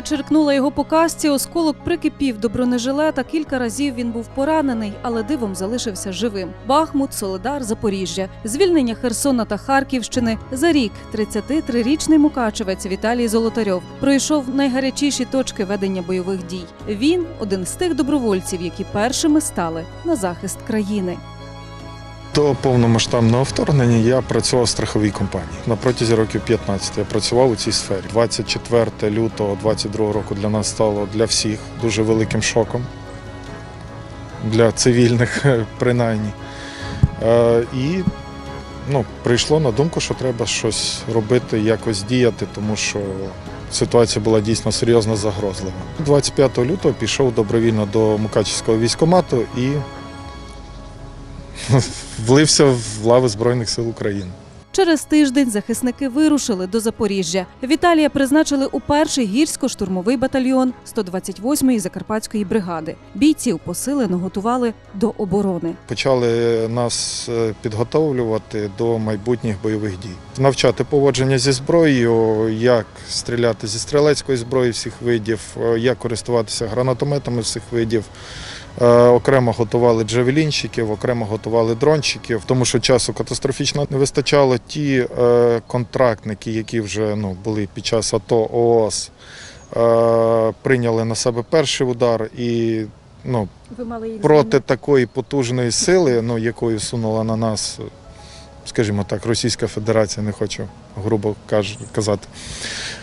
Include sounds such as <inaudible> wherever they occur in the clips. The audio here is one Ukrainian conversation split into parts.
черкнула його по касці, осколок прикипів до бронежилета. Кілька разів він був поранений, але дивом залишився живим. Бахмут, Соледар, Запоріжжя, звільнення Херсона та Харківщини. За рік 33-річний мукачевець Віталій Золотарьов пройшов найгарячіші точки ведення бойових дій. Він один з тих добровольців, які першими стали на захист країни. До повномасштабного вторгнення я працював в страховій компанії. На протязі років 15 я працював у цій сфері. 24 лютого 22 року для нас стало для всіх дуже великим шоком. Для цивільних, <laughs> принаймні. Е, І ну, прийшло на думку, що треба щось робити, якось діяти, тому що ситуація була дійсно серйозно загрозлива. 25 лютого пішов добровільно до Мукачівського військкомату і <laughs> влився в лави Збройних сил України. Через тиждень захисники вирушили до Запоріжжя. Віталія призначили у перший гірсько-штурмовий батальйон 128-ї закарпатської бригади. Бійців посилено готували до оборони. Почали нас е, підготовлювати до майбутніх бойових дій, навчати поводження зі зброєю, як стріляти зі стрілецької зброї всіх видів, е, як користуватися гранатометами всіх видів. Е, Окремо готували джавелінщиків, окремо готували дронщиків, тому що часу катастрофічно не вистачало. Ті е, контрактники, які вже ну, були під час АТО ООС, е, прийняли на себе перший удар і ну, проти такої потужної сили, ну, якою сунула на нас, скажімо так, Російська Федерація, не хочу грубо казати,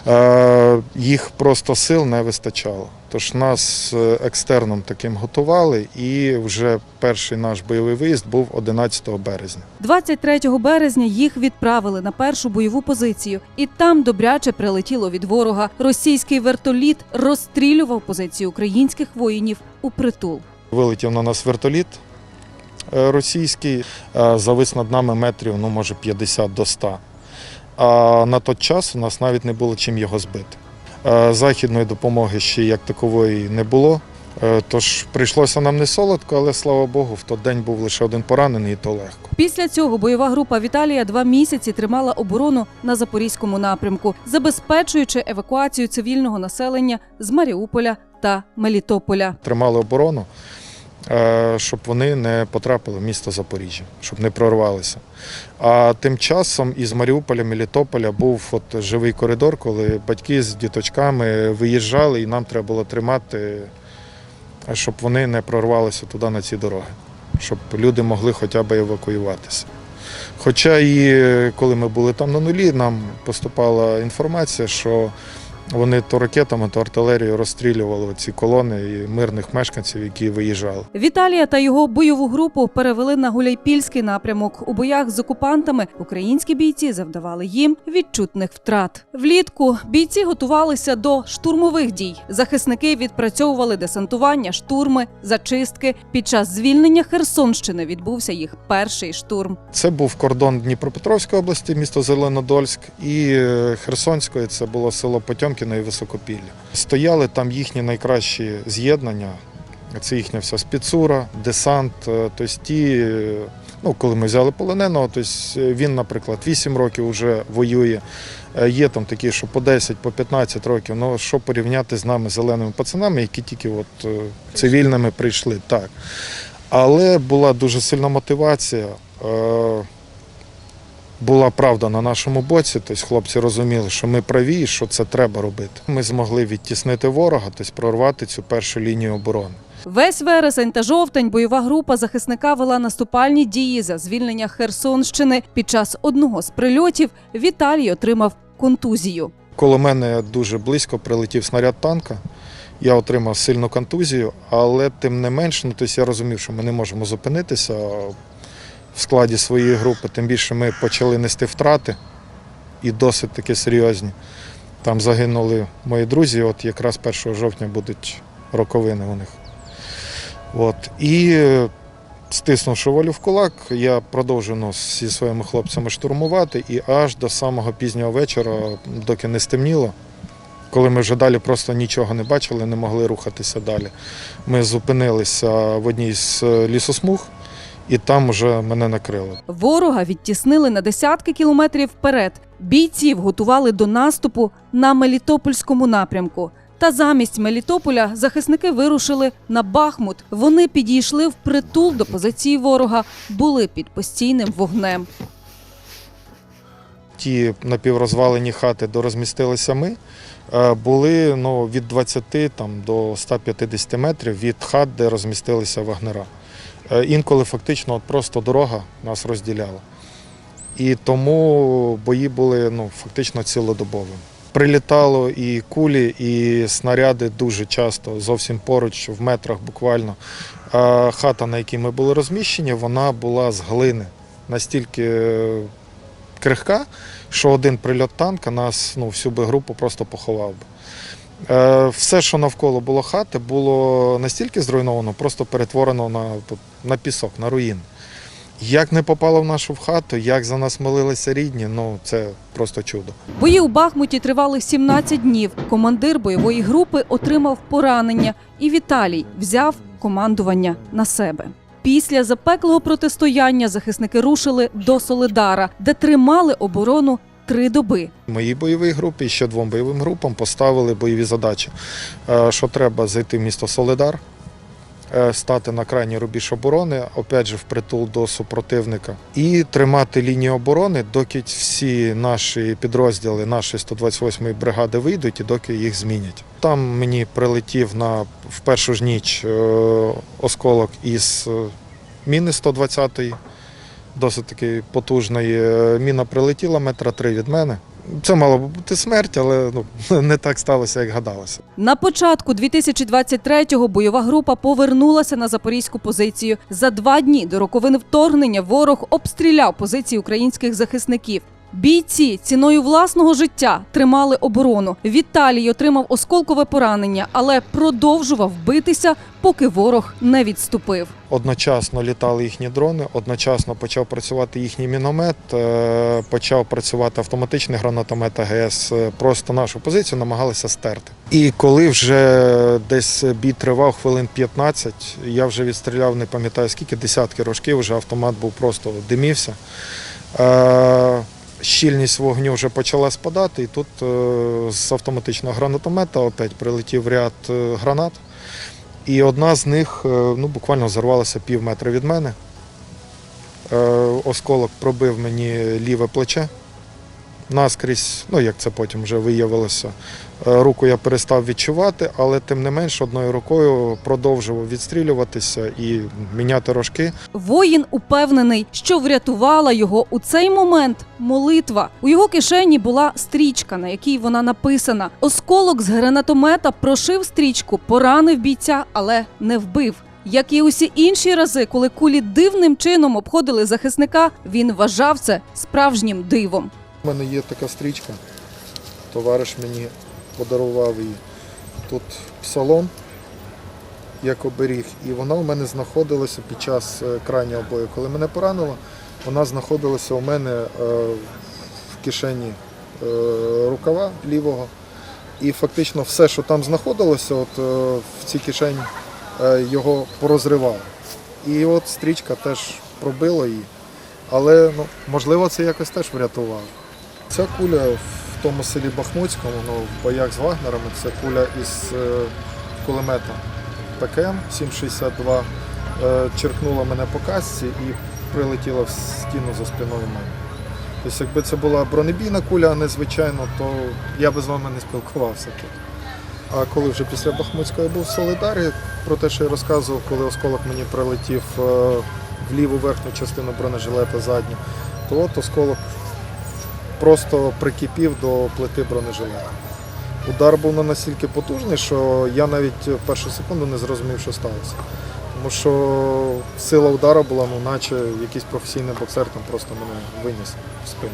е, їх просто сил не вистачало. Тож нас е, екстерном таким готували, і вже перший наш бойовий виїзд був 11 березня. 23 березня їх відправили на першу бойову позицію, і там добряче прилетіло від ворога. Російський вертоліт розстрілював позиції українських воїнів у притул. Вилетів на нас вертоліт російський, е, завис над нами метрів, ну може 50 до 100. А на той час у нас навіть не було чим його збити. Е, Західної допомоги ще як такової не було. е, Тож прийшлося нам не солодко, але слава Богу, в той день був лише один поранений, і то легко. Після цього бойова група Віталія два місяці тримала оборону на запорізькому напрямку, забезпечуючи евакуацію цивільного населення з Маріуполя та Мелітополя. Тримали оборону, е, щоб вони не потрапили в місто Запоріжжя, щоб не прорвалися. А тим часом із Маріуполя, Мелітополя був от живий коридор, коли батьки з діточками виїжджали, і нам треба було тримати, щоб вони не прорвалися туди на ці дороги, щоб люди могли хоча б евакуюватися. Хоча і е, коли ми були там на нулі, нам поступала інформація, що вони то ракетами, то артилерією розстрілювали ці колони і мирних мешканців, які виїжджали. Віталія та його бойову групу перевели на Гуляйпільський напрямок. У боях з окупантами українські бійці завдавали їм відчутних втрат. Влітку бійці готувалися до штурмових дій. Захисники відпрацьовували десантування, штурми, зачистки. Під час звільнення Херсонщини відбувся їх перший штурм. Це був кордон Дніпропетровської області, місто Зеленодольськ, і е, Херсонської це було село Потьомкіно і Високопілля. Стояли там їхні найкращі з'єднання. Це їхня вся спецура, десант. Тобто ті, е, ну, коли ми взяли полоненого, тобто він, наприклад, 8 років вже воює. Є там такі, що по 10, по 15 років. Ну що порівняти з нами зеленими пацанами, які тільки от цивільними прийшли. Так. Але була дуже сильна мотивація. Була правда на нашому боці, тобто хлопці розуміли, що ми праві і що це треба робити. Ми змогли відтіснити ворога, тобто прорвати цю першу лінію оборони. Весь вересень та жовтень бойова група захисника вела наступальні дії за звільнення Херсонщини. Під час одного з прильотів Віталій отримав контузію. Коло мене дуже близько прилетів снаряд танка. Я отримав сильну контузію, але тим не менш, ну, тобто я розумів, що ми не можемо зупинитися в складі своєї групи. Тим більше ми почали нести втрати і досить таки серйозні. Там загинули мої друзі, от якраз 1 жовтня будуть роковини у них. От. І стиснувши волю в кулак, я продовжив ну, зі своїми хлопцями штурмувати і аж до самого пізнього вечора, доки не стемніло, коли ми вже далі просто нічого не бачили, не могли рухатися далі. Ми зупинилися в одній з е, лісосмуг, і там вже мене накрило. Ворога відтіснили на десятки кілометрів вперед. Бійців готували до наступу на Мелітопольському напрямку. Та замість Мелітополя захисники вирушили на Бахмут. Вони підійшли в притул до позиції ворога, були під постійним вогнем. Ті напіврозвалені хати, де розмістилися ми, е, були ну, від 20 там, до 150 метрів від хат, де розмістилися вагнера. Е, Інколи фактично от просто дорога нас розділяла. І тому бої були ну, фактично цілодобовими. Прилітало і кулі, і снаряди дуже часто, зовсім поруч, в метрах буквально. А хата, на якій ми були розміщені, вона була з глини. Настільки е, крихка, що один прильот танка нас, ну, всю би групу просто поховав би. Е, Все, що навколо було хати, було настільки зруйновано, просто перетворено на, на пісок, на руїни. Як не попало в нашу хату, як за нас молилися рідні, ну це просто чудо. Бої у Бахмуті тривали 17 днів. Командир бойової групи отримав поранення, і Віталій взяв командування на себе. Після запеклого протистояння захисники рушили до Солидара, де тримали оборону три доби. Моїй бойовій групі і ще двом бойовим групам поставили бойові задачі, Е, що треба зайти в місто Солидар, е, стати на крайній рубіж оборони, опять же впритул до супротивника, і тримати лінію оборони, доки всі наші підрозділи нашої 128-ї бригади вийдуть і доки їх змінять. Там мені прилетів на в першу ж ніч е, осколок із міни 120-ї. Досить таки потужної. Е, Міна прилетіла метра три від мене. Це мало б бути смерть, але ну, <laughs> не так сталося, як гадалося. На початку 2023-го бойова група повернулася на запорізьку позицію. За два дні до роковини вторгнення ворог обстріляв позиції українських захисників. Бійці ціною власного життя тримали оборону. Віталій отримав осколкове поранення, але продовжував битися, поки ворог не відступив. Одночасно літали їхні дрони, одночасно почав працювати їхній міномет, е, почав працювати автоматичний гранатомет АГС. Е, Просто нашу позицію намагалися стерти. І коли вже десь бій тривав хвилин 15, я вже відстріляв, не пам'ятаю скільки, десятки рожків, вже автомат був просто димівся. Щільність вогню вже почала спадати, і тут е, з автоматичного гранатомета опять прилетів ряд е, гранат. І одна з них е, ну, буквально зарвалася пів метра від мене. Осколок пробив мені ліве плече. Наскрізь, ну як це потім вже виявилося, е, руку я перестав відчувати, але тим не менш одною рукою продовжував відстрілюватися і міняти рожки. Воїн упевнений, що врятувала його у цей момент молитва. У його кишені була стрічка, на якій вона написана. Осколок з гранатомета прошив стрічку, поранив бійця, але не вбив. Як і усі інші рази, коли кулі дивним чином обходили захисника, він вважав це справжнім дивом. У мене є така стрічка. Товариш мені подарував її. Тут псалом, як оберіг, і вона у мене знаходилася під час е, крайнього бою. Коли мене поранило, вона знаходилася у мене е, в кишені е, рукава лівого. І фактично все, що там знаходилося, от в цій кишені його порозривало. І от стрічка теж пробила її. Але ну, можливо це якось теж врятувало. Ця куля в тому селі Бахмутському, ну, в боях з Вагнерами, це куля із е, кулемета ПКМ 762 е, черкнула мене по касці і прилетіла в стіну за спиною мене. Тобто, якби це була бронебійна куля, а не звичайно, то я би з вами не спілкувався тут. А коли вже після Бахмутського був в Солидарі, про те, що я розказував, коли осколок мені прилетів е, в ліву верхню частину бронежилета задню, то от осколок просто прикипів до плити бронежилета. Удар був на настільки потужний, що я навіть в першу секунду не зрозумів, що сталося. Тому що сила удару була, ну наче якийсь професійний боксер там просто мене виніс в спину.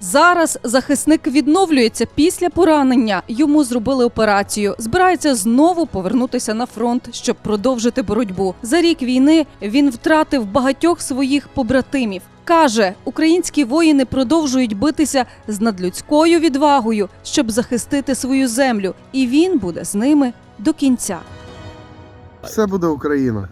Зараз захисник відновлюється після поранення. Йому зробили операцію. Збирається знову повернутися на фронт, щоб продовжити боротьбу. За рік війни він втратив багатьох своїх побратимів. Каже, українські воїни продовжують битися з надлюдською відвагою, щоб захистити свою землю, і він буде з ними до кінця. Все буде Україна.